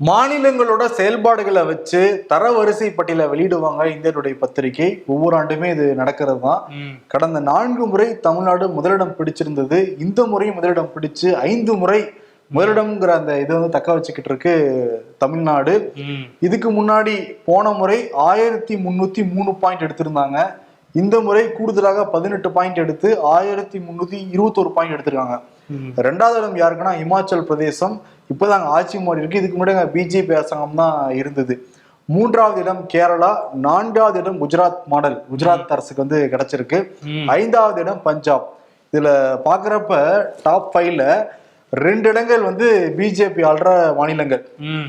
மாநிலங்களோட செயல்பாடுகளை வச்சு தரவரிசை பட்டியலை வெளியிடுவாங்க இந்தியனுடைய பத்திரிகை ஒவ்வொரு ஆண்டுமே இது நடக்கிறது தான். கடந்த நான்கு முறை தமிழ்நாடு முதலிடம் பிடிச்சிருந்தது இந்த முறையும் முதலிடம் பிடிச்சு ஐந்து முறை முதலிடம்ங்கிற அந்த இதை வந்து தக்க வச்சுக்கிட்டு இருக்கு தமிழ்நாடு. இதுக்கு முன்னாடி போன முறை ஆயிரத்தி முன்னூத்தி மூணு பாயிண்ட் எடுத்திருந்தாங்க இந்த முறை கூடுதலாக பதினெட்டு பாயிண்ட் எடுத்து ஆயிரத்தி முன்னூத்தி இருபத்தோரு பாயிண்ட் எடுத்திருக்காங்க. ரெண்டாவது இடம் யாருக்குன்னா இமாச்சல் பிரதேசம். இப்போதான் அங்க ஆட்சி மாறி இருக்கு. இதுக்கு முன்னாடி அங்க பிஜேபி அரசாங்கம் தான் இருந்தது. மூன்றாவது இடம் கேரளா. நான்காவது இடம் குஜராத் மாடல். குஜராத் அரசுக்கு வந்து கிடைச்சிருக்கு. ஐந்தாவது இடம் பஞ்சாப். இதுல பாக்குறப்ப டாப் ஃபைவ்ல ரெண்டு இடங்கள் வந்து பிஜேபி ஆள்ற மாநிலங்கள்.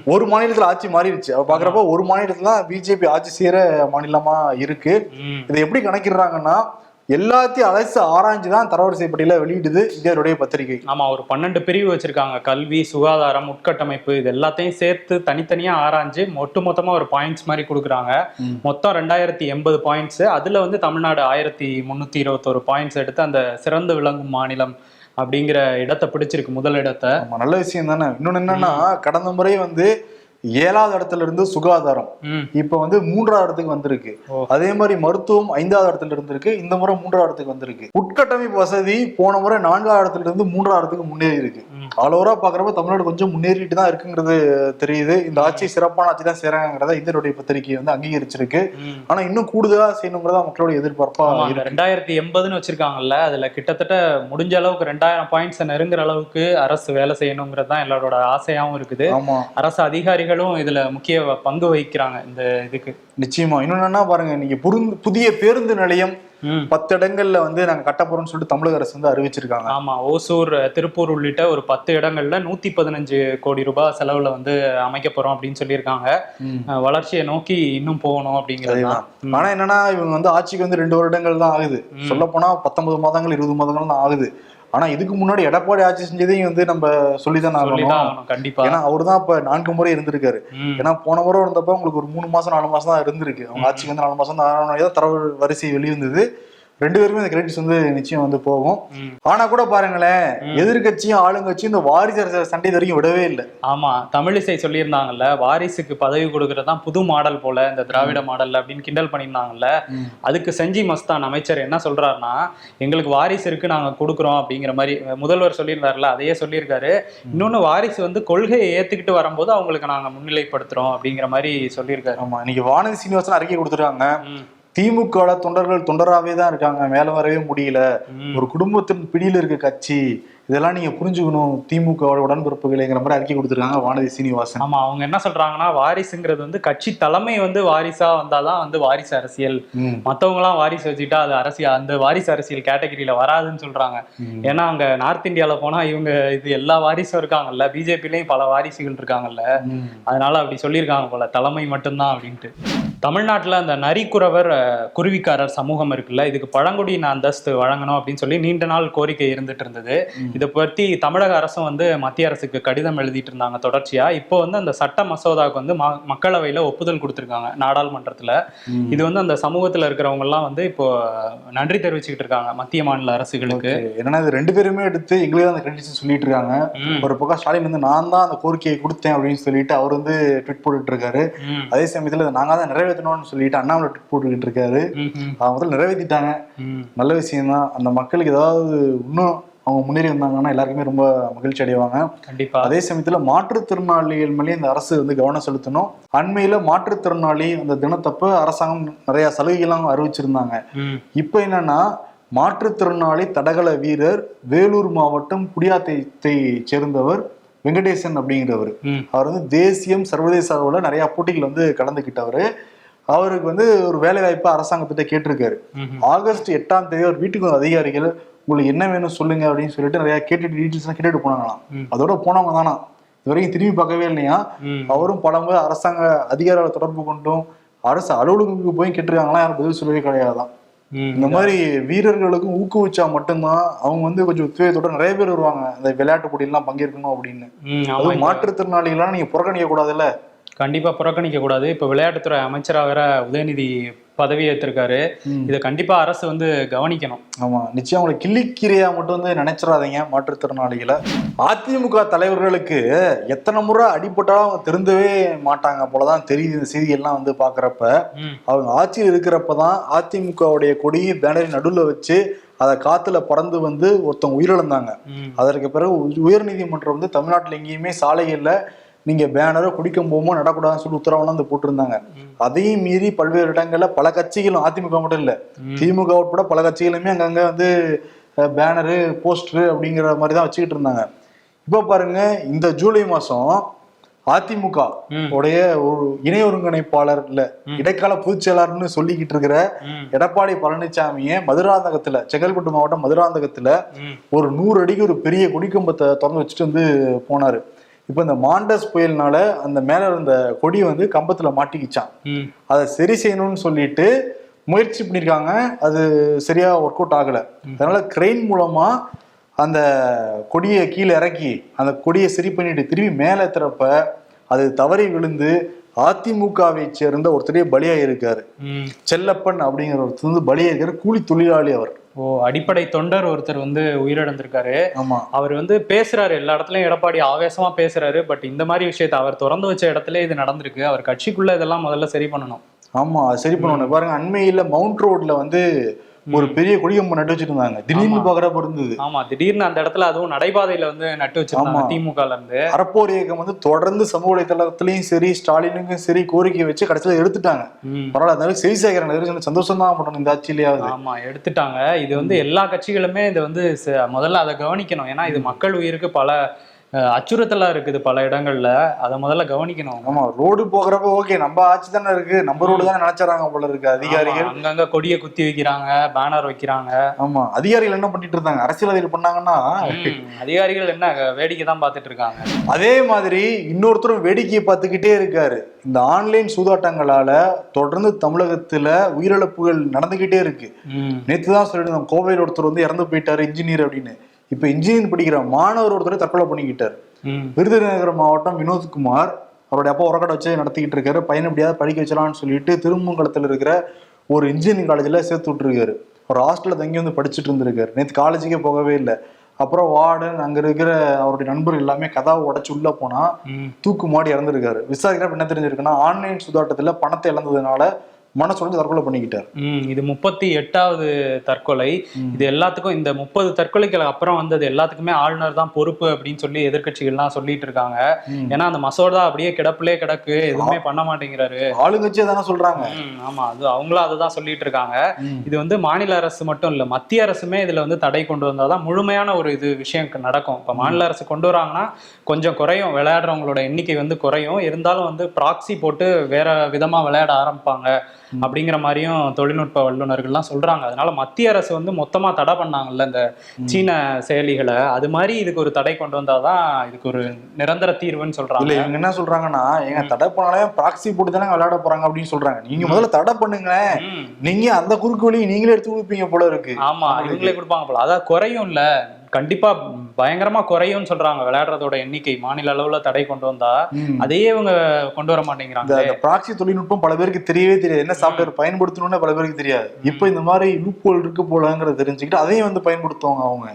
ஒரு மாநிலத்துல ஆட்சி மாறிடுச்சு. அவ பாக்குறப்ப ஒரு மாநிலத்துல தான் பிஜேபி ஆட்சி செய்யற மாநிலமா இருக்கு. இதை எப்படி கணக்கிடுறாங்கன்னா எல்லாத்தையும் அலசி ஆராய்ஞ்சு தான் தரவரிசை பட்டியல வெளியிடுது இந்தியருடைய பத்திரிகை. ஆமா ஒரு பன்னெண்டு பிரிவு வச்சிருக்காங்க. கல்வி சுகாதாரம் உட்கட்டமைப்பு இது எல்லாத்தையும் சேர்த்து தனித்தனியா ஆராய்ஞ்சு ஒட்டு மொத்தமா ஒரு பாயிண்ட்ஸ் மாதிரி கொடுக்குறாங்க. மொத்தம் ரெண்டாயிரத்தி எண்பது பாயிண்ட்ஸ் அதுல வந்து தமிழ்நாடு ஆயிரத்தி முன்னூத்தி இருபத்தோரு பாயிண்ட்ஸ் எடுத்து அந்த சிறந்து விளங்கும் மாநிலம் அப்படிங்கிற இடத்தை பிடிச்சிருக்கு முதல் இடத்தை. நல்ல விஷயம் தானே. இன்னொன்னு என்னன்னா கடந்த முறை வந்து ஏழாவது இடத்துல இருந்து சுகாதாரம். இப்ப வந்து மூன்றாவது இடத்துக்கு வந்திருக்கு. அதே மாதிரி மருத்துவம் ஐந்தாவது இடத்துல இருந்திருக்கு. இந்த முறை மூன்றாவது இடத்துக்கு வந்திருக்கு. உட்கட்டமைப்பு வசதி போன முறை நான்காவது இடத்துல இருந்து மூன்றாவது இடத்துக்கு முன்னேறி இருக்கு. ம். ஆல் ஓவரா பாக்குறப்ப தமிழ்நாடு கொஞ்சம் முன்னேறிட்டு தான் இருக்குங்கிறது தெரியுது. இந்த ஆட்சி சிறப்பான ஆட்சி தான் செய்யறாங்கிறத இந்தியனுடைய பத்திரிகை வந்து அங்கீகரிச்சிருக்கு. ஆனா இன்னும் கூடுதலா செய்யணுங்கிறதா மக்களோட எதிர்பார்ப்பா ரெண்டாயிரத்தி எண்பதுன்னு வச்சிருக்காங்கல்ல அதுல கிட்டத்தட்ட முடிஞ்ச அளவுக்கு ரெண்டாயிரம் பாயிண்ட்ஸ் நெருங்குற அளவுக்கு அரசு வேலை செய்யணுங்கிறது தான் எல்லாரோட ஆசையாவும் இருக்குது. அரசு அதிகாரிகளும் இதுல முக்கிய பங்கு வகிக்கிறாங்க இந்த இதுக்கு. நிச்சயமா. இன்னொன்னு பாருங்க நீங்க புருந்து புதிய பேருந்து நிலையம். பத்து இடங்கள்ல வந்து நாங்க கட்ட போறோம்னு சொல்லிட்டு தமிழக அரசு வந்து அறிவிச்சிருக்காங்க. ஆமா ஓசூர் திருப்பூர் உள்ளிட்ட ஒரு பத்து இடங்கள்ல நூத்தி பதினஞ்சு கோடி ரூபாய் செலவுல வந்து அமைக்க போறோம் அப்படின்னு சொல்லியிருக்காங்க. வளர்ச்சியை நோக்கி இன்னும் போகணும் அப்படிங்கிறது ஆனா என்னன்னா இவங்க வந்து ஆட்சிக்கு வந்து ரெண்டு வருடங்கள் தான் ஆகுது. சொல்ல போனா பத்தொன்பது மாதங்கள் இருபது மாதங்கள் தான் ஆகுது. ஆனா இதுக்கு முன்னாடி எடப்பாடி ஆட்சி செஞ்சதையும் வந்து நம்ம சொல்லிதான் ஆகணும். கண்டிப்பா. ஏன்னா அவரு தான் இப்ப நான்கு முறை இருந்திருக்காரு. ஏன்னா போன முறை இருந்தப்ப உங்களுக்கு ஒரு மூணு மாசம் நாலு மாசம் தான் இருந்திருக்கு. அவங்க ஆட்சிக்கு வந்து நாலு மாசம் தான் தரவு வரிசை வெளிவந்தது. ரெண்டு பேருமே இந்த கிரெடிட்ஸ் வந்து நிச்சயம் வந்து போகும். ஆனா கூட பாருங்களேன் ம். எதிர்க்கட்சியும் ஆளுங்கட்சியும் இந்த வாரிசு அரசியல் சண்டை வரைக்கும் விடவே இல்லை. ஆமா தமிழிசை சொல்லியிருந்தாங்கல்ல வாரிசுக்கு பதவி கொடுக்கறது தான் புது மாடல் போல இந்த திராவிட மாடல் அப்படின்னு கிண்டல் பண்ணியிருந்தாங்கல்ல. அதுக்கு செஞ்சி மஸ்தான் அமைச்சர் என்ன சொல்றாருன்னா எங்களுக்கு வாரிசு இருக்கு நாங்க கொடுக்குறோம் அப்படிங்கிற மாதிரி முதல்வர் சொல்லியிருந்தாருல அதையே சொல்லியிருக்காரு. இன்னொன்னு வாரிசு வந்து கொள்கையை ஏத்துக்கிட்டு வரும்போது அவங்களுக்கு நாங்க முன்னிலைப்படுத்துறோம் அப்படிங்கிற மாதிரி சொல்லியிருக்காரு. ஆமா இன்னைக்கு வானதி சீனிவாசன் அறிக்கை கொடுத்துருக்காங்க. திமுக தொண்டர்கள் தொண்டராவே தான் இருக்காங்க. மேல வரவே முடியல. ஒரு குடும்பத்தின் பிடியில இருக்க கட்சி இதெல்லாம் நீங்க புரிஞ்சுக்கணும். திமுக உடன்பிறப்புகளைங்கிற மாதிரி அறிக்கை கொடுத்துருக்காங்க வானதி சீனிவாசன். ஆமா அவங்க என்ன சொல்றாங்கன்னா வாரிசுங்கிறது வந்து கட்சி தலைமை வந்து வாரிசா வந்தாதான் வந்து வாரிசு அரசியல். மத்தவங்க எல்லாம் வாரிசு வச்சுக்கிட்டா அது அரசியல் அந்த வாரிசு அரசியல் கேட்டகரியில வராதுன்னு சொல்றாங்க. ஏன்னா அங்க நார்த் இந்தியால போனா இவங்க இது எல்லா வாரிசும் இருக்காங்கல்ல. பிஜேபிலையும் பல வாரிசுகள் இருக்காங்கல்ல. அதனால அப்படி சொல்லியிருக்காங்க போல. தலைமை மட்டும்தான் அப்படின்ட்டு. தமிழ்நாட்டுல அந்த நரிக்குறவர் குருவிக்காரர் சமூகம் இருக்குல்ல இதுக்கு பழங்குடியின அந்தஸ்து வழங்கணும் அப்படின்னு சொல்லி நீண்ட நாள் கோரிக்கை இருந்துட்டு இருந்தது. இதை பற்றி தமிழக அரசும் வந்து மத்திய அரசுக்கு கடிதம் எழுதிட்டு இருந்தாங்க தொடர்ச்சியா. இப்போ வந்து அந்த சட்ட மசோதாவுக்கு வந்து மக்களவையில ஒப்புதல் கொடுத்திருக்காங்க நாடாளுமன்றத்துல. இது வந்து அந்த சமூகத்துல இருக்கிறவங்க எல்லாம் வந்து இப்போ நன்றி தெரிவிச்சுக்கிட்டு இருக்காங்க மத்திய மாநில அரசுகளுக்கு. என்னன்னா இது ரெண்டு பேருமே எடுத்து எங்களுக்கு தான் அந்த கிரெடிட்ஸ் சொல்லிட்டு இருக்காங்க. ஒரு பக்கம் ஸ்டாலின் வந்து நான் தான் அந்த கோரிக்கையை கொடுத்தேன் அப்படின்னு சொல்லிட்டு அவர் வந்து ட்விட் போட்டுட்டு இருக்காரு. அதே சமயத்துல இதை நாங்க தான் நிறைவேற்றணும்னு சொல்லிட்டு அண்ணாமலை போட்டுக்கிட்டு இருக்காரு. அவங்க முதல்ல நிறைவேற்றிட்டாங்க. நல்ல விஷயம் தான் அந்த மக்களுக்கு ஏதாவது இன்னும் அவங்க முன்னேறி வந்தாங்கன்னா எல்லாருக்குமே ரொம்ப மகிழ்ச்சி அடைவாங்க. கண்டிப்பா. அதே சமயத்துல மாற்றுத்திறனாளிகள் மேலே இந்த அரசு வந்து கவனம் செலுத்தணும். அண்மையில மாற்றுத்திறனாளி அந்த தினத்தப்ப அரசாங்கம் நிறைய சலுகைகள்லாம் அறிவிச்சிருந்தாங்க. இப்போ என்னன்னா மாற்றுத்திறனாளி தடகள வீரர் வேலூர் மாவட்டம் குடியாத்தத்தை சேர்ந்தவர் வெங்கடேசன் அப்படிங்கிறவர். அவர் வந்து தேசியம் சர்வதேச அளவில் நிறைய போட்டிகள் வந்து கலந்துக்கிட்டவர். அவருக்கு வந்து ஒரு வேலை வாய்ப்பு அரசாங்கத்திட்ட கேட்டிருக்காரு. ஆகஸ்ட் எட்டாம் தேதி அவர் வீட்டுக்கு வந்த அதிகாரிகள் உங்களுக்கு என்ன வேணும் சொல்லுங்க அப்படின்னு சொல்லிட்டு நிறைய கேட்டுட்டு டீட்டெயில்ஸ் கேட்டுட்டு போனாங்களாம். அதோட போனவங்க தானா? இது வரைக்கும் திரும்பி பார்க்கவே இல்லையா. அவரும் பலமுறை அரசாங்க அதிகாரிகளை தொடர்பு கொண்டும் அரசு அலுவலகங்களுக்கு போய் கேட்டிருக்காங்களா யாரும் பதில் சொல்லவே கிடையாதான். இந்த மாதிரி வீரர்களுக்கும் ஊக்குவிச்சா மட்டும்தான் அவங்க வந்து கொஞ்சம் உத்வேகத்தோட நிறைய பேர் வருவாங்க. அந்த விளையாட்டு போட்டியெல்லாம் பங்கேற்கணும் அப்படின்னு. மாற்றுத்திறனாளிகளாம் நீங்க புறக்கணிக்க கூடாதுல்ல? கண்டிப்பா புறக்கணிக்க கூடாது. இப்ப விளையாட்டுத்துறை அமைச்சரா வேற உதயநிதி பதவி ஏற்றிருக்காரு. இதை கண்டிப்பா அரசு வந்து கவனிக்கணும். ஆமா. நிச்சயம் அவங்களை கிள்ளிக்கீரையா மட்டும் வந்து நினைச்சிடாதீங்க மாற்றுத்திறனாளிகளை. அதிமுக தலைவர்களுக்கு எத்தனை முறை அடிபட்டாலும் அவங்க திருந்தவே மாட்டாங்க போலதான் தெரியுது. இந்த செய்தியெல்லாம் வந்து பாக்குறப்ப. ம், அவங்க ஆட்சியில் இருக்கிறப்ப தான் அதிமுகவுடைய கொடியும் பேனரின் நடுவில் வச்சு அதை காத்துல பறந்து வந்து ஒருத்தவங்க உயிரிழந்தாங்க. அதற்கு பிறகு உ- உயர்நீதிமன்றம் வந்து தமிழ்நாட்டில் எங்கேயுமே சாலைகள்ல நீங்க பேனரோ குடிக்கும் போமோ நடக்கூடாதுன்னு சொல்லி உத்தரவுலாம் வந்து போட்டிருந்தாங்க. அதையும் மீறி பல்வேறு இடங்கள்ல பல கட்சிகளும் அதிமுக மட்டும் இல்ல. திமுக உட்பட பல கட்சிகளுமே அங்கங்க வந்து பேனரு போஸ்டரு அப்படிங்கிற மாதிரி தான் வச்சுக்கிட்டு இருந்தாங்க இப்போ பாருங்க இந்த ஜூலை மாசம் அதிமுக. உடைய ஒரு இணை ஒருங்கிணைப்பாளர் இல்ல. இடைக்கால பொதுச் செயலாளர்னு சொல்லிக்கிட்டு இருக்கிற எடப்பாடி பழனிசாமியை மதுராந்தகத்துல செங்கல்பட்டு மாவட்டம் மதுராந்தகத்துல ஒரு நூறு அடிக்கு ஒரு பெரிய கொடிக்கம்பத்தை திறந்து வச்சுட்டு வந்து போனாரு இப்போ இந்த மாண்டஸ் புயல்னால அந்த மேல இருந்த கொடி வந்து கம்பத்துல மாட்டிக்கிச்சான் அதை சரி செய்யணும்னு சொல்லிட்டு முயற்சி பண்ணியிருக்காங்க அது சரியா ஒர்க் அவுட் ஆகல. அதனால கிரெயின் மூலமா அந்த கொடியை கீழே இறக்கி அந்த கொடியை சரி பண்ணிட்டு திரும்பி மேலே திறப்ப அது தவறி விழுந்து அதிமுகவை சேர்ந்த ஒருத்தரே பலியாயிருக்காரு ம். செல்லப்பன் அப்படிங்கிற ஒருத்தர் வந்து பலியாயிருக்காரு கூலி தொழிலாளி அவர். ஓ அடிப்படை தொண்டர் ஒருத்தர் வந்து உயிரிழந்திருக்காரு. ஆமா. அவர் வந்து பேசுறாரு. எல்லா இடத்துலயும் எடப்பாடி ஆவேசமா பேசுறாரு. பட் இந்த மாதிரி விஷயத்தை அவர் திறந்து வச்ச இடத்துல இது நடந்திருக்கு. அவர் கட்சிக்குள்ள இதெல்லாம் முதல்ல சரி பண்ணணும். ஆமா சரி பண்ணணும். பாருங்க அண்மையில மவுண்ட் ரோட்ல வந்து ஒரு பெரிய கொடியம்பு நட்டு வச்சிட்டு இருந்தாங்க திடீர்னு. பாக்குறப்ப இருந்தது. ஆமா திடீர்னு அந்த இடத்துல அதுவும் நடைபாதையில வந்து நட்டு வச்சிருந்தாங்க ஆமா. திமுகல இருந்து அறப்போர் இயக்கம் வந்து தொடர்ந்து சமூக வலைதளத்திலையும் சரி ஸ்டாலினுக்கும் சரி கோரிக்கை வச்சு கடைசியில எடுத்துட்டாங்க. பரவாயில்ல அதனால செய்தி சேகரன் சந்தோஷம் தான் பண்ணணும் இந்த ஆட்சியிலேயாவது. ஆமா எடுத்துட்டாங்க. இது வந்து எல்லா கட்சிகளுமே இதை வந்து முதல்ல அதை கவனிக்கணும். ஏன்னா இது மக்கள் உயிருக்கு பல அஹ், அச்சுறுத்தலா இருக்குது பல இடங்கள்ல. அதை முதல்ல கவனிக்கணும். ஆமா ரோடு போகிறப்ப ஓகே நம்ம ஆட்சி தானே இருக்கு. நம்ம ரோடு தானே நினைச்சாங்க போல இருக்கு அதிகாரிகள். அங்கங்க கொடியை குத்தி வைக்கிறாங்க பேனர் வைக்கிறாங்க. ஆமா அதிகாரிகள் என்ன பண்ணிட்டு இருந்தாங்க? அரசியல்வாதிகள் பண்ணாங்கன்னா அதிகாரிகள் என்ன வேடிக்கை தான் பார்த்துட்டு இருக்காங்க. அதே மாதிரி இன்னொருத்தரும் வேடிக்கையை பார்த்துக்கிட்டே இருக்காரு. இந்த ஆன்லைன் சூதாட்டங்களால தொடர்ந்து தமிழகத்துல உயிரிழப்புகள் நடந்துகிட்டே இருக்கு. ம், நேத்து தான் சொல்லியிருந்தோம் கோவையில் ஒருத்தர் வந்து இறந்து போயிட்டாரு இன்ஜினியர் அப்படின்னு. இப்ப இன்ஜினியர் படிக்கிற மாணவர் ஒருத்தர் தற்கொலை பண்ணிக்கிட்டார். விருதுநகர் மாவட்டம் வினோத்குமார் அவருடைய அப்பா உரக்கடை வச்சு நடத்திக்கிட்டு இருக்காரு. பையன் எப்படியாவது படிக்க வச்சலாம்னு சொல்லிட்டு திருமங்கலத்தில் இருக்கிற ஒரு இன்ஜினியரிங் காலேஜில் சேர்த்து விட்டுருக்காரு. ஒரு ஹாஸ்டலில் தங்கி வந்து படிச்சுட்டு இருந்திருக்காரு. நேற்று காலேஜுக்கே போகவே இல்லை. அப்புறம் வார்டன் அங்கே இருக்கிற அவருடைய நண்பர் எல்லாமே கதாவை உடச்சு உள்ள போனா. தூக்கு மாடி இறந்துருக்காரு. விசாரிக்கிறப்ப என்ன தெரிஞ்சிருக்குன்னா ஆன்லைன் சூதாட்டத்தில் பணத்தை இழந்ததுனால மனசு உடைஞ்சு தற்கொலை பண்ணிக்கிட்டார். இது முப்பத்தி எட்டாவது தற்கொலை. இது எல்லாத்துக்கும் இந்த முப்பது தற்கொலைக்கு அப்புறம் வந்தது எல்லாத்துக்குமே ஆளுநர் தான் பொறுப்பு அப்படின்னு சொல்லி எதிர்க்கட்சிகள்லாம் சொல்லிட்டு இருக்காங்க. ஏன்னா அந்த மசோதா அப்படியே கிடப்பிலே கிடக்கு. எதுவுமே பண்ண மாட்டேங்கிறாரு. ஆளுங்கட்சியே தானே சொல்றாங்க. ஆமா அது அவங்களும் அதை தான் சொல்லிட்டு இருக்காங்க. இது வந்து மாநில அரசு மட்டும் இல்ல மத்திய அரசுமே இதுல வந்து தடை கொண்டு வந்தாதான் முழுமையான ஒரு இது விஷயம் நடக்கும். இப்ப மாநில அரசு கொண்டு வராங்கன்னா கொஞ்சம் குறையும். விளையாடுறவங்களோட எண்ணிக்கை வந்து குறையும். இருந்தாலும் வந்து ப்ராக்சி போட்டு வேற விதமா விளையாட ஆரம்பிப்பாங்க. அப்படிங்கிற மாதிரியும் தொழில்நுட்ப வல்லுநர்கள்லாம் சொல்றாங்க. அதனால மத்திய அரசு வந்து மொத்தமா தடை பண்ணாங்கல்ல இந்த சீன செயலிகளை. அது மாதிரி இதுக்கு ஒரு தடை கொண்டு வந்தாதான் இதுக்கு ஒரு நிரந்தர தீர்வுன்னு இல்ல சொல்றாங்க இவங்க என்ன சொல்றாங்கன்னா எங்க தடை பண்ணாலே ப்ராக்சி போட்டு தானே விளையாட போறாங்க அப்படின்னு சொல்றாங்க. நீங்க முதல்ல தடை பண்ணுங்களேன். ம். நீங்க அந்த குறுக்கு வழி நீங்களே எடுத்து கொடுப்பீங்க போல இருக்கு. ஆமா இவங்களே கொடுப்பாங்க போல. அதான் குறையும் இல்ல கண்டிப்பா பயங்கரமா குறையும்னு சொல்றாங்க. விளையாடுறதோட எண்ணிக்கை மாநில அளவுல தடை கொண்டு வந்தா. அதையே இவங்க கொண்டு வர மாட்டேங்கிறாங்க இந்த ப்ராக்சி தொழில்நுட்பம் பல பேருக்கு தெரியவே தெரியாது. என்ன சாஃப்ட்வேர் பயன்படுத்தணும்னு பல பேருக்கு தெரியாது. இப்போ இந்த மாதிரி லூப் இருக்கு போலங்கிறத தெரிஞ்சுக்கிட்டு அதையும் வந்து பயன்படுத்துவாங்க அவங்க.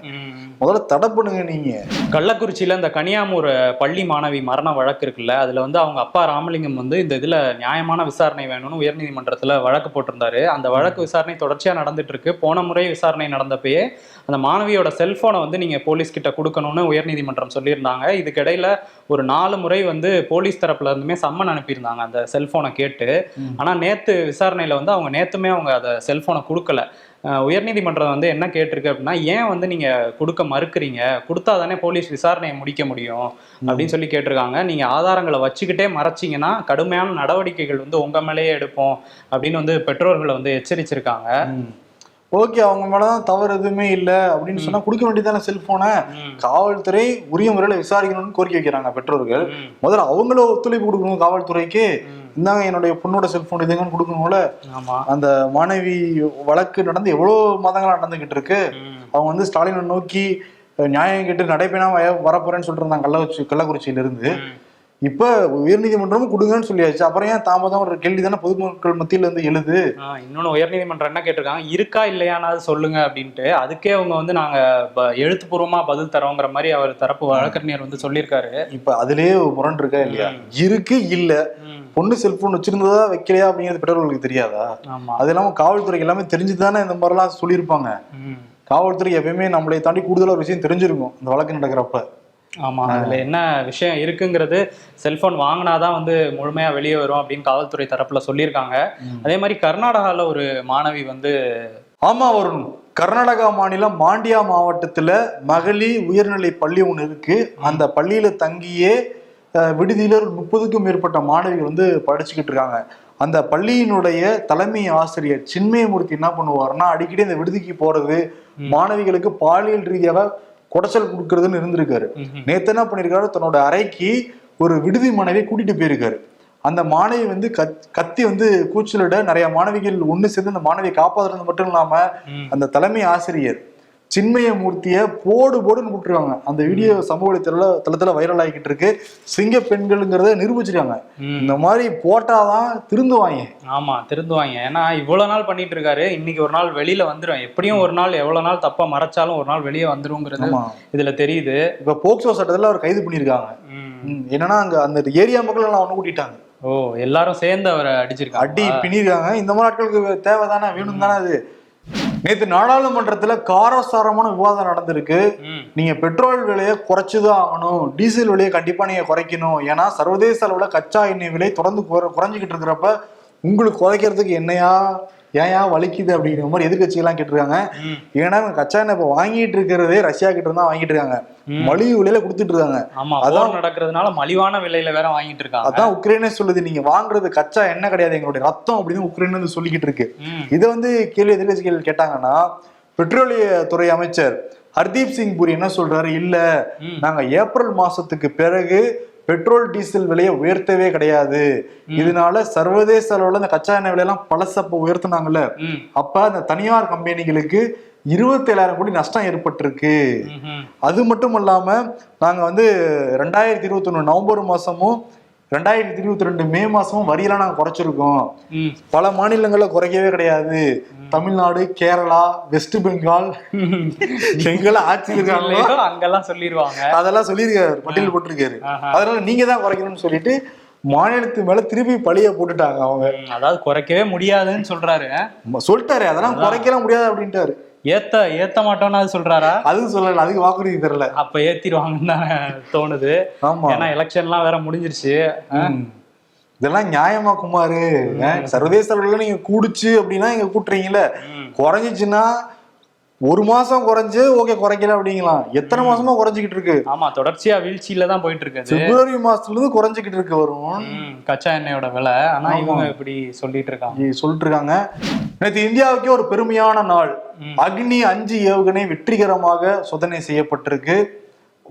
முதல்ல தடை பண்ணுங்க நீங்க. கள்ளக்குறிச்சியில இந்த கனியாமூர் பள்ளி மாணவி மரண வழக்கு இருக்குல்ல அதுல வந்து அவங்க அப்பா ராமலிங்கம் வந்து இந்த இதுல நியாயமான விசாரணை வேணும்னு உயர்நீதிமன்றத்துல வழக்கு போட்டிருந்தாரு. அந்த வழக்கு விசாரணை தொடர்ச்சியா நடந்துட்டு இருக்கு. போன முறை விசாரணை நடந்தப்பயே அந்த மாணவியோட செல்போனை வந்து நீங்க போலீஸ் கிட்ட கொடுக்கணும்னு உயர்நீதிமன்றம் சொல்லியிருந்தாங்க. இதுக்கிடையில ஒரு நாலு முறை வந்து போலீஸ் தரப்புல இருந்துமே சம்மன் அனுப்பியிருந்தாங்க. அந்த செல்போனை கேட்டு. ஆனா நேத்து விசாரணையில வந்து அவங்க நேத்துமே அவங்க அந்த செல்போனை கொடுக்கல. உயர்நீதிமன்றம் வந்து என்ன கேட்டிருக்கு அப்படின்னா ஏன் வந்து நீங்க கொடுக்க மறுக்கிறீங்க? கொடுத்தா தானே போலீஸ் விசாரணையை முடிக்க முடியும். அப்படின்னு சொல்லி கேட்டிருக்காங்க. நீங்க ஆதாரங்களை வச்சுக்கிட்டே மறைச்சிங்கன்னா கடுமையான நடவடிக்கைகள் வந்து உங்க மேலேயே எடுப்போம். அப்படின்னு வந்து பெற்றோர்களை வந்து எச்சரிச்சிருக்காங்க. ஓகே அவங்க மேலதான் தவறு எதுவுமே இல்ல அப்படின்னு சொன்னா கொடுக்க வேண்டியதான செல்போனை. காவல்துறை உரிய முறையில விசாரிக்கணும்னு கோரிக்கை வைக்கிறாங்க பெற்றோர்கள். முதல்ல அவங்கள ஒத்துழைப்பு கொடுக்கணும் காவல்துறைக்கு. இந்தாங்க என்னுடைய பொண்ணோட செல்போன் இதுங்கன்னு கொடுக்கணும்ல அந்த மாணவி வழக்கு நடந்து எவ்வளவு மாதங்களா நடந்துகிட்டு இருக்கு. அவங்க வந்து ஸ்டாலினை நோக்கி நியாயம் கேட்டு நடைபெறாம வரப்போறேன்னு சொல்லிட்டு இருந்தாங்க கள்ளக்குறிச்சி கள்ளக்குறிச்சியில இருந்து. இப்ப உயர்நீதிமன்றமும் கொடுங்கன்னு சொல்லியாச்சு. அப்புறம் ஏன் தாமதம்? ஒரு கேள்வி தானே பொதுமக்கள் மத்தியில இருந்து எழுது. இன்னொன்னு உயர்நீதிமன்றம் என்ன கேட்டிருக்காங்க? இருக்கா இல்லையானாவது சொல்லுங்க அப்படின்ட்டு. அதுக்கே அவங்க வந்து நாங்க எழுத்துப்பூர்வமா பதில் தரோங்கிற மாதிரி அவர் தரப்பு வழக்கறிஞர் வந்து சொல்லியிருக்காரு. இப்ப அதுலயே முரண் இருக்கா இல்லையா. இருக்கு இல்ல. பொண்ணு செல்போன் வச்சிருந்ததா வைக்கலையா அப்படிங்கிறது பெற்றோர்களுக்கு தெரியாதா? ஆமா. அது இல்லாம காவல்துறைக்கு எல்லாமே தெரிஞ்சுதானே இந்த மாதிரிலாம் சொல்லியிருப்பாங்க. ம், காவல்துறை எப்பயுமே நம்மளை தாண்டி கூடுதலா ஒரு விஷயம் தெரிஞ்சிருக்கும். இந்த வழக்கு நடக்கிறப்ப. ஆமா. அதுல என்ன விஷயம் இருக்குங்கிறது செல்போன் வாங்கினாதான் வந்து முழுமையா வெளியே வரும் அப்படின்னு காவல்துறை தரப்புல சொல்லியிருக்காங்க. அதே மாதிரி கர்நாடகால ஒரு மாணவி வந்து ஆமா வருண். கர்நாடகா மாநிலம் மாண்டியா மாவட்டத்துல மகளிர் உயர்நிலை பள்ளி ஒண்ணு இருக்கு. அந்த பள்ளியில தங்கியே விடுதியில ஒரு முப்பதுக்கும் மேற்பட்ட மாணவிகள் வந்து படிச்சுக்கிட்டு இருக்காங்க. அந்த பள்ளியினுடைய தலைமை ஆசிரியர் சின்மயமூர்த்தி என்ன பண்ணுவாருன்னா அடிக்கடி அந்த விடுதிக்கு போறது மாணவிகளுக்கு பாலியல் ரீதியாக குடைச்சல் கொடுக்கறதுன்னு இருந்திருக்காரு. நேத்து என்ன பண்ணிருக்காரு? தன்னோட அறைக்கு ஒரு விடுதி மாணவியை கூட்டிட்டு போயிருக்காரு. அந்த மாணவி வந்து கத்- கத்தி வந்து கூச்சலிட நிறைய மாணவிகள் ஒண்ணு சேர்ந்து அந்த மாணவியை காப்பாத்துறது மட்டும் இல்லாம அந்த தலைமை ஆசிரியர் சின்மயமூர்த்திய போடு போடுன்னு கூப்பிட்டுருக்காங்க அந்த வீடியோ சமூக வலைத்தள தளத்துல வைரல் ஆகிக்கிட்டு இருக்கு சிங்க பெண்கள்ங்கிறத நிரூபிச்சிருக்காங்க. இந்த மாதிரி போட்டாதான் திருந்துவாங்க. ஆமா திருந்துவாங்க. ஏன்னா இவ்வளவு நாள் பண்ணிட்டு இருக்காரு இன்னைக்கு ஒரு நாள் வெளியில வந்துரும். எப்படியும் ஒரு நாள் எவ்வளவு நாள் தப்பா மறைச்சாலும் ஒரு நாள் வெளியே வந்துருங்கிறது இதுல தெரியுது. இப்ப போக்சோ சட்டத்துல அவர் கைது. ம், என்னன்னா அங்க அந்த ஏரியா மக்கள் எல்லாம் ஒண்ணு கூட்டிட்டாங்க. ஓ எல்லாரும் சேர்ந்து அவரை அடி அடிச்சிருக்காங்க பின்னிருக்காங்க. இந்த மாதிரி ஆட்களுக்கு தேவைதானே வேணும் தானே அது? நேத்து நாடாளுமன்றத்துல காரசாரமான விவாதம் நடந்திருக்கு. நீங்க பெட்ரோல் விலையை குறைச்சுதான் ஆகணும். டீசல் விலையை கண்டிப்பா நீங்க குறைக்கணும். ஏன்னா சர்வதேச அளவுல கச்சா எண்ணெய் விலை தொடர்ந்து குறை- குறைஞ்சிக்கிட்டு இருக்கிறப்ப உங்களுக்கு குறைக்கிறதுக்கு என்னையா? ஏன்யா வலிக்குது அப்படிங்கிற மாதிரி எதிர்கட்சி எல்லாம் கேட்டிருக்காங்க ஏன்னா கச்சா எண்ணெய் இப்ப வாங்கிட்டு இருக்கிறதே ரஷ்யா கிட்ட இருந்தா வாங்கிட்டு இருக்காங்க. மலிவு விலையில கொடுத்துட்டு இருக்காங்க. ஆமா அதான் நடக்கிறதுனால மலிவான விலையில வேற வாங்கிட்டு இருக்காங்க. அதான் உக்ரைனே சொல்லுது நீங்க வாங்குறது கச்சா எண்ணெய் கிடையாது எங்களுடைய ரத்தம் அப்படின்னு உக்ரைன் வந்து சொல்லிக்கிட்டு இருக்கு. இதை வந்து கேள்வி எதிர்கட்சிகள் கேட்டாங்கன்னா பெட்ரோலிய துறை அமைச்சர் ஹர்தீப் சிங் புரி என்ன சொல்றாரு? இல்ல. நாங்க ஏப்ரல் மாசத்துக்கு பிறகு பெட்ரோல் டீசல் விலையை உயர்த்தவே கிடையாது. இதனால சர்வதேச அளவுல இந்த கச்சா எண்ணெய் விலையெல்லாம் பழசப்ப உயர்த்துனாங்கல்ல. அப்ப அந்த தனியார் கம்பெனிகளுக்கு இருபத்தேழாயிரம் கோடி நஷ்டம் ஏற்பட்டிருக்கு. அது மட்டும் இல்லாம நாங்க வந்து ரெண்டாயிரத்தி இருபத்தி ஒண்ணு நவம்பர் மாசமும் ரெண்டாயிரத்தி இருபத்தி ரெண்டு மே மாசமும் வரியெல்லாம் நாங்க குறைச்சிருக்கோம். பல மாநிலங்கள்ல குறைக்கவே கிடையாது. தமிழ்நாடு கேரளா வெஸ்ட் பெங்கால் எங்கெல்லாம் ஆட்சி இருக்காங்களோ அங்கெல்லாம் சொல்லிடுவாங்க அதெல்லாம் சொல்லியிருக்காரு பட்டியல் போட்டிருக்காரு. அதனால நீங்க தான் குறைக்கணும்னு சொல்லிட்டு மாநிலத்து மேல திருப்பி பழிய போட்டுட்டாங்க அவங்க. அதாவது குறைக்கவே முடியாதுன்னு சொல்றாரு. சொல்லிட்டாரு அதெல்லாம் குறைக்கலாம் முடியாது அப்படின்ட்டாரு. ஏத்த ஏத்த மாட்டோம்னு அது சொல்றாரா? அதுவும் சொல்லல அதுக்கு வாக்குறுதி தரல அப்ப ஏத்திடுவாங்கன்னு தானே தோணுது. ஆமா. ஏன்னா எலெக்ஷன்லாம் வேற முடிஞ்சிருச்சு. இதெல்லாம் நியாயமா குமாரு. சர்வதேச அளவுல நீங்க கூடுச்சு அப்படின்னா இங்க கூட்டுறீங்கல்ல. குறைஞ்சிச்சுன்னா ஒரு மாசம் குறைஞ்சு ஓகே குறைக்கல அப்படிங்களாம் எத்தனை மாசமா குறைஞ்சிக்கிட்டு இருக்கு. ஆமா தொடர்ச்சியா வீழ்ச்சியில தான் போயிட்டு இருக்குது பிப்ரவரி மாசத்துல இருந்து குறைஞ்சிக்கிட்டு இருக்கு வரும் கச்சா எண்ணெயோட விலை. ஆனா. இவங்க இப்படி சொல்லிட்டு இருக்காங்க. சொல்லிட்டு இருக்காங்க. நேற்று இந்தியாவுக்கே ஒரு பெருமையான நாள். அக்னி அஞ்சு ஏவுகணை வெற்றிகரமாக சோதனை செய்யப்பட்டிருக்கு.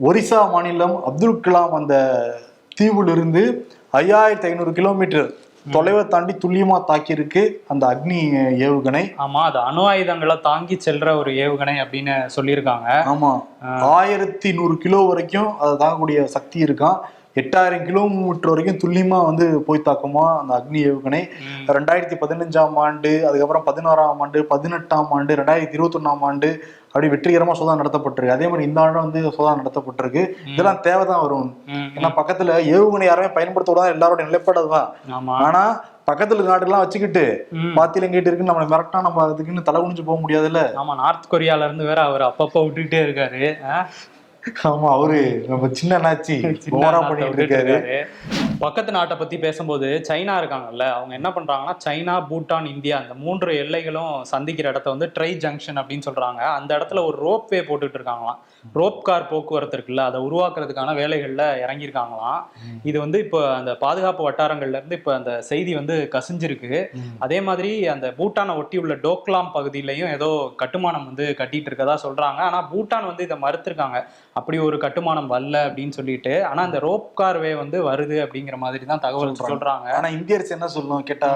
ஒரிசா மாநிலம் அப்துல் கலாம் அந்த தீவிலிருந்து ஐயாயிரத்தி ஐநூறு கிலோமீட்டர் தொலைவை தாண்டி துல்லியமா தாக்கியிருக்கு அந்த அக்னி ஏவுகணை. ஆமா அது அணு ஆயுதங்களை தாங்கி செல்ற ஒரு ஏவுகணை அப்படின்னு சொல்லியிருக்காங்க. ஆமா. ஆயிரத்தி நூறு கிலோ வரைக்கும் அதை தாங்கக்கூடிய சக்தி இருக்கான். எட்டாயிரம் கிலோமீட்டர் வரைக்கும் துல்லியமா வந்து போய் தாக்குமா அந்த அக்னி ஏவுகணை. ரெண்டாயிரத்தி பதினஞ்சாம் ஆண்டு அதுக்கப்புறம் பதினாறாம் ஆண்டு பதினெட்டாம் ஆண்டு ரெண்டாயிரத்தி இருபத்தொன்னாம் ஆண்டு அப்படி வெற்றிகரமா சோதனை நடத்தப்பட்டிருக்கு. அதே மாதிரி இந்த ஆண்டும் வந்து சோதனை நடத்தப்பட்டிருக்கு. இதெல்லாம் தேவைதான் வரும். ஏன்னா பக்கத்துல ஏவுகணை யாருமே பயன்படுத்த விடாத எல்லாரோட நிலைப்பாடு அதுதான். ஆமா. ஆனா பக்கத்துல நாடுலாம் வச்சுக்கிட்டு. பாத்தியில கேட்டு இருக்கு நம்மளை மிரட்டினா நம்ம அதுக்குன்னு தலை குனிஞ்சு போக முடியாதுல்ல. ஆமா நார்த் கொரியால இருந்து வேற அவர் அப்பப்ப விட்டுக்கிட்டே இருக்காரு? ஆமா அவரு நம்ம சின்ன நாச்சி நாட்டை பண்ணிட்டு இருக்காரு. பக்கத்து நாட்டை பத்தி பேசும்போது சைனா இருக்காங்கல்ல அவங்க என்ன பண்றாங்கன்னா சைனா பூட்டான் இந்தியா அந்த மூன்று எல்லைகளும் சந்திக்கிற இடத்த வந்து ட்ரை ஜங்ஷன் அப்படின்னு சொல்றாங்க. அந்த இடத்துல ஒரு ரோப் வே போட்டுட்டு இருக்காங்களாம். ரோப் கார் போக்குவரத்து இருக்குல்ல அதை உருவாக்குறதுக்கான வேலைகள்ல இறங்கியிருக்காங்களாம். இது வந்து இப்போ அந்த பாதுகாப்பு வட்டாரங்கள்ல இருந்து இப்போ அந்த செய்தி வந்து கசிஞ்சிருக்கு. அதே மாதிரி அந்த பூட்டானை ஒட்டி உள்ள டோக்லாம் பகுதியிலையும் ஏதோ கட்டுமானம் வந்து கட்டிட்டு இருக்கதா சொல்றாங்க. ஆனா பூட்டான் வந்து இதை மறுத்திருக்காங்க. அப்படி ஒரு கட்டுமானம் வரல அப்படின்னு சொல்லிட்டு ஆனா அந்த ரோப் கார்வே வந்து வருது அப்படிங்கிற மாதிரி தான் தகவல் சொல்றாங்க. ஆனா இந்திய அரசு என்ன சொல்லணும் கேட்டா.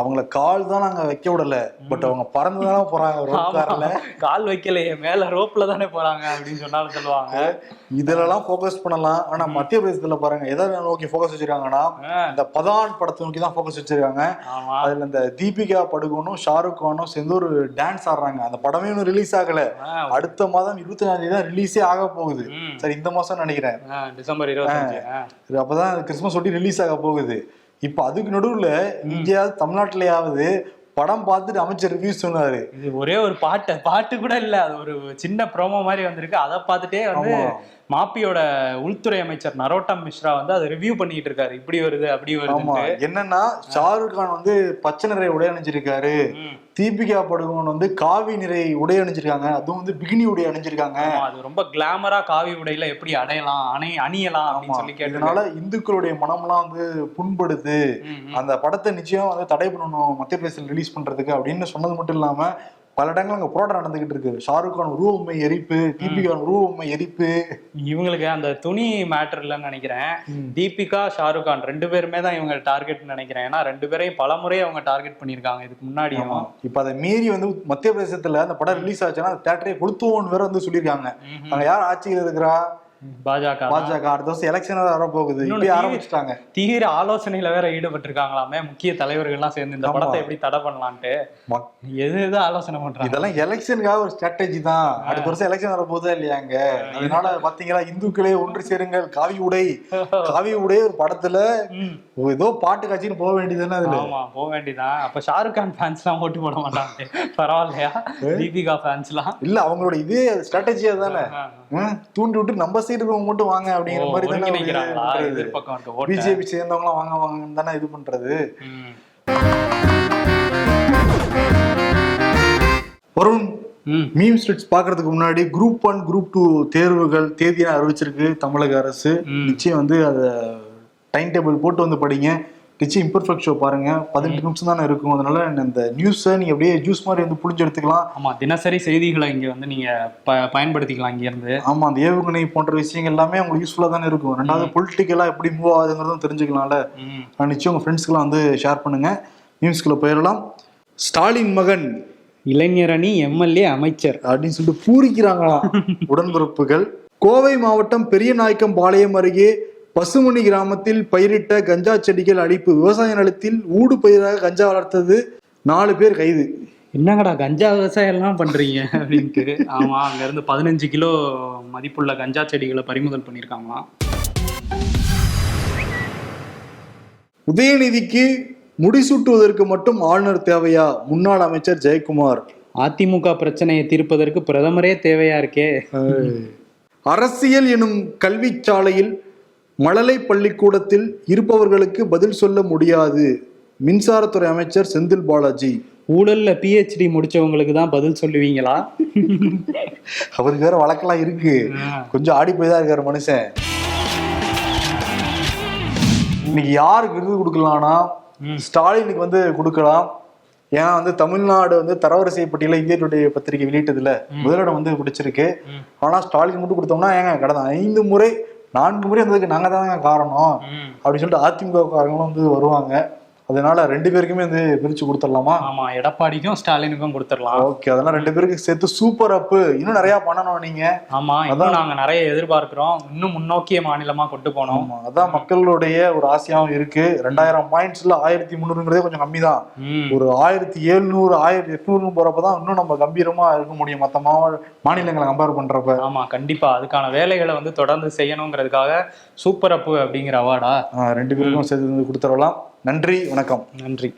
அவங்கள கால் தான் நாங்க வைக்க விடல. பட் அவங்க பறந்து தானே போறாங்க ரோப் ஆமா. கார்ல. கால் வைக்கலையே மேல ரோப்ல தானே போறாங்க அப்படின்னு சொன்னாலும் சொல்லுவாங்க. இதுலலாம் ஃபோக்கஸ் பண்ணலாம். ஆனா மத்திய பிரதேசத்துல பாருங்க எதை நோக்கி ஃபோக்கஸ் வச்சிருக்காங்கன்னா இந்த பதான் படத்தை நோக்கி தான் ஃபோக்கஸ் வச்சிருக்காங்க. அதுல இந்த தீபிகா படுகோனும் ஷாருக் கானும் சேர்ந்து ஒரு டான்ஸ் ஆடுறாங்க. அந்த படமே இன்னும் ரிலீஸ் ஆகல. அடுத்த மாதம் இருபத்தி தேதி தான் ரிலீஸே ஆக போகுது. ம். சரி இந்த மாசம் நினைக்கிறேன். டிசம்பர் இருபத்தஞ்சு. அப்பதான் கிறிஸ்மஸ் ஒட்டி ரிலீஸ் ஆக போகுது. இப்ப அதுக்கு நடுவுல இங்கேயாவது தமிழ்நாட்டுலயாவது படம் பார்த்துட்டு அமைச்சர் ரிவ்யூ சொன்னாரு. இது ஒரே ஒரு பாட்டு. பாட்டு கூட இல்ல. அது ஒரு சின்ன ப்ரோமோ மாதிரி வந்திருக்கு. அதை பார்த்துட்டே வந்து. மாப்பியோட உள்துறை அமைச்சர் நரோட்டம் மிஸ்ரா வந்து அதை ரிவ்யூ பண்ணிட்டு இருக்காரு. இப்படி வருது அப்படி வருது என்னன்னா ஷாருக் கான் வந்து பச்சை நிறை உடை அணிஞ்சிருக்காரு. தீபிகா படுகோன் வந்து காவி நிறை உடை அணிஞ்சிருக்காங்க. அதுவும் வந்து பிகினி உடை அணிஞ்சிருக்காங்க. அது ரொம்ப கிளாமரா காவி உடையில எப்படி அடையலாம் அணை அணியலாம் அப்படின்னு சொல்லி கேட்டு இதனால இந்துக்களுடைய மனம்லாம் வந்து புண்படுது. அந்த படத்தை நிச்சயம் வந்து தடை பண்ணணும் மத்திய பிரதேசத்தில் ரிலீஸ் பண்றதுக்கு அப்படின்னு சொன்னது மட்டும் இல்லாம பல இடங்கள் அங்க போராட்டம் நடந்துகிட்டு இருக்கு. ஷாருக் கான் உருவ உண்மை எரிப்பு தீபிகா உருவ உண்மை எரிப்பு. இவங்களுக்கு அந்த துணி மேட்டர் இல்லைன்னு நினைக்கிறேன். தீபிகா ஷாருக் கான் ரெண்டு பேருமே தான் இவங்க டார்கெட் நினைக்கிறேன். ஏன்னா ரெண்டு பேரையும் பல முறை அவங்க டார்கெட் பண்ணியிருக்காங்க இதுக்கு முன்னாடியும். இப்ப அதை மீறி வந்து மத்திய பிரதேசத்துல அந்த படம் ரிலீஸ் ஆச்சுன்னா தேட்டரே கொளுத்துவோம்னு வேற வந்து சொல்லியிருக்காங்க. அங்க யார் ஆட்சியில் இருக்கிறா? பாஜக. பாஜக அடுத்த வருஷம் எலெக்ஷன் வர போகுது ஆரம்பிச்சிட்டாங்க. தீவிர ஆலோசனையில வேற ஈடுபட்டிருக்காங்களாமே முக்கிய தலைவர்கள்லாம் சேர்ந்து இந்த. படத்தை எப்படி தடை பண்ணலான்ட்டு. எது எது ஆலோசனை பண்றாங்க? இதெல்லாம் எலெக்ஷனுக்காக ஒரு ஸ்ட்ராட்டஜி தான். அடுத்த வருஷம் எலெக்ஷன் வர போதா இல்லையாங்க அதனால பாத்தீங்களா இந்துக்களே ஒன்று சேருங்கள் காவி உடை. காவி உடை ஒரு படத்துல. ஏதோ பாட்டு காட்சின்னு போக வேண்டியதுன்னு அதுல? ஆமா போக வேண்டியதான் அப்ப ஷாருக் கான் ஃபேன்ஸ் எல்லாம் ஓட்டு போட மாட்டாங்க. பரவாயில்லையா? தீபிகா ஃபேன்ஸ் எல்லாம் இல்ல அவங்களோட இதே ஸ்ட்ராட்டஜியா தானே தூண்டி விட்டு நம்ம சைடு இருக்கவங்க மட்டும் வாங்க அப்படிங்கிற மாதிரி தானே பிஜேபி சேர்ந்தவங்க வாங்க வாங்கன்னு தானே இது பண்றது. வருண். மீம் ஸ்ட்ரிட்ஸ் பாக்குறதுக்கு முன்னாடி குரூப் ஒன் குரூப் டூ தேர்வுகள் தேதியை அறிவிச்சிருக்கு தமிழக அரசு. நிச்சயம் வந்து அதை டைம் டேபிள் போட்டு வந்து படிங்க. நிச்சயம் இம்பர்ஃபெக்ட் ஷோ பாருங்க. பதினெட்டு நிமிஷம் தானே இருக்கும் அதனால இந்த நியூஸை நீங்க அப்படியே ஜூஸ் மாதிரி வந்து புளிஞ்சு எடுத்துக்கலாம். ஆமா தினசரி செய்திகளை இங்க வந்து நீங்க பயன்படுத்திக்கலாம் இங்க இருந்து ஆமா அந்த ஏவுகணை போன்ற விஷயங்கள் எல்லாமே உங்களுக்கு யூஸ்ஃபுல்லா தானே இருக்கும். ரெண்டாவது பொலிட்டிக்கலா எப்படி மூவ் ஆகுதுங்கிறதும் தெரிஞ்சுக்கலாம்ல. நிச்சயம் உங்க ஃப்ரெண்ட்ஸ்க்குலாம் வந்து ஷேர் பண்ணுங்க. நியூஸ்குள்ள போயிடலாம். ஸ்டாலின் மகன். இளைஞர் அணி எம்எல்ஏ அமைச்சர். அப்படின்னு சொல்லிட்டு பூரிக்கிறாங்களாம். உடன்பிறப்புகள். கோவை மாவட்டம் பெரியநாயக்கம் பாளையம் அருகே பசுமணி கிராமத்தில் பயிரிட்ட கஞ்சா செடிகள் அழிப்பு. விவசாய நிலத்தில் ஊடு பயிராக கஞ்சா வளர்த்தது நாலு பேர் கைது. என்னங்கடா கஞ்சா விவசாயம் எல்லாம் பண்றீங்க? அப்படின்ட்டு. ஆமா அங்க இருந்து பதினஞ்சு கிலோ மதிப்புள்ள கஞ்சா செடிகளை பறிமுதல் பண்ணிருக்காங்களாம் உதயநிதிக்கு முடிசூட்டுவதற்கு மட்டும் ஆளுநர் தேவையா? முன்னாள் அமைச்சர் ஜெயக்குமார். அதிமுக பிரச்சனையை தீர்ப்பதற்கு பிரதமரே தேவையா இருக்கே? அரசியல் எனும் கல்விச்சாலையில் மழலை பள்ளிக்கூடத்தில் இருப்பவர்களுக்கு பதில் சொல்ல முடியாது. மின்சாரத்துறை அமைச்சர் செந்தில் பாலாஜி. ஊழல்ல பிஹெச்டி முடிச்சவங்களுக்கு தான் பதில் சொல்லுவீங்களா? அவருக்கு வேற வழக்கெல்லாம் இருக்கு. கொஞ்சம் ஆடி போய் தான் இருக்காரு மனுஷன். இன்னைக்கு யாருக்கு விருது கொடுக்கலாம்னா. ஸ்டாலினுக்கு வந்து கொடுக்கலாம். ஏன்னா வந்து தமிழ்நாடு வந்து தரவரிசை பட்டியல இந்திய டுடே பத்திரிகை வெளியிட்டதுல முதலிடம் வந்து பிடிச்சிருக்கு. ஆனா ஸ்டாலின் மட்டும் கொடுத்தோம்னா ஏங்க கடந்த ஐந்து முறை நான்கு முறை வந்ததுக்கு நாங்க தாங்க காரணம். அப்படின்னு சொல்லிட்டு அதிமுக காரங்களும் வந்து வருவாங்க அதனால ரெண்டு பேருக்குமே வந்து பிரிச்சு கொடுத்துடலாமா? ஆமா எடப்பாடிக்கும் ஸ்டாலினுக்கும் கொடுத்துடலாம். ஓகே அதெல்லாம் ரெண்டு பேருக்கு சேர்த்து சூப்பர் அப்பு இன்னும் நிறைய பண்ணணும் நீங்க. ஆமா இன்னும் நாங்க நிறைய எதிர்பார்க்கிறோம். இன்னும் முன்னோக்கிய மாநிலமா கொண்டு போனோம் அதான் மக்களுடைய ஒரு ஆசையாவும் இருக்கு. ரெண்டாயிரம் பாயிண்ட்ஸ்ல ஆயிரத்தி முந்நூறுங்கிறதே கொஞ்சம் கம்மி தான். ஒரு ஆயிரத்தி எழுநூறு ஆயிரத்தி எட்நூறு போறப்பதான் இன்னும் நம்ம கம்பீரமா இருக்க முடியும். மத்த மாநிலங்களை கம்பேர் பண்றப்ப. ஆமா கண்டிப்பா. அதுக்கான வேலைகளை வந்து தொடர்ந்து செய்யணுங்கிறதுக்காக சூப்பர் அப்பு அப்படிங்கிற அவார்டா ரெண்டு பேருக்கும் சேர்த்து வந்து கொடுத்துடலாம். நன்றி வணக்கம். நன்றி.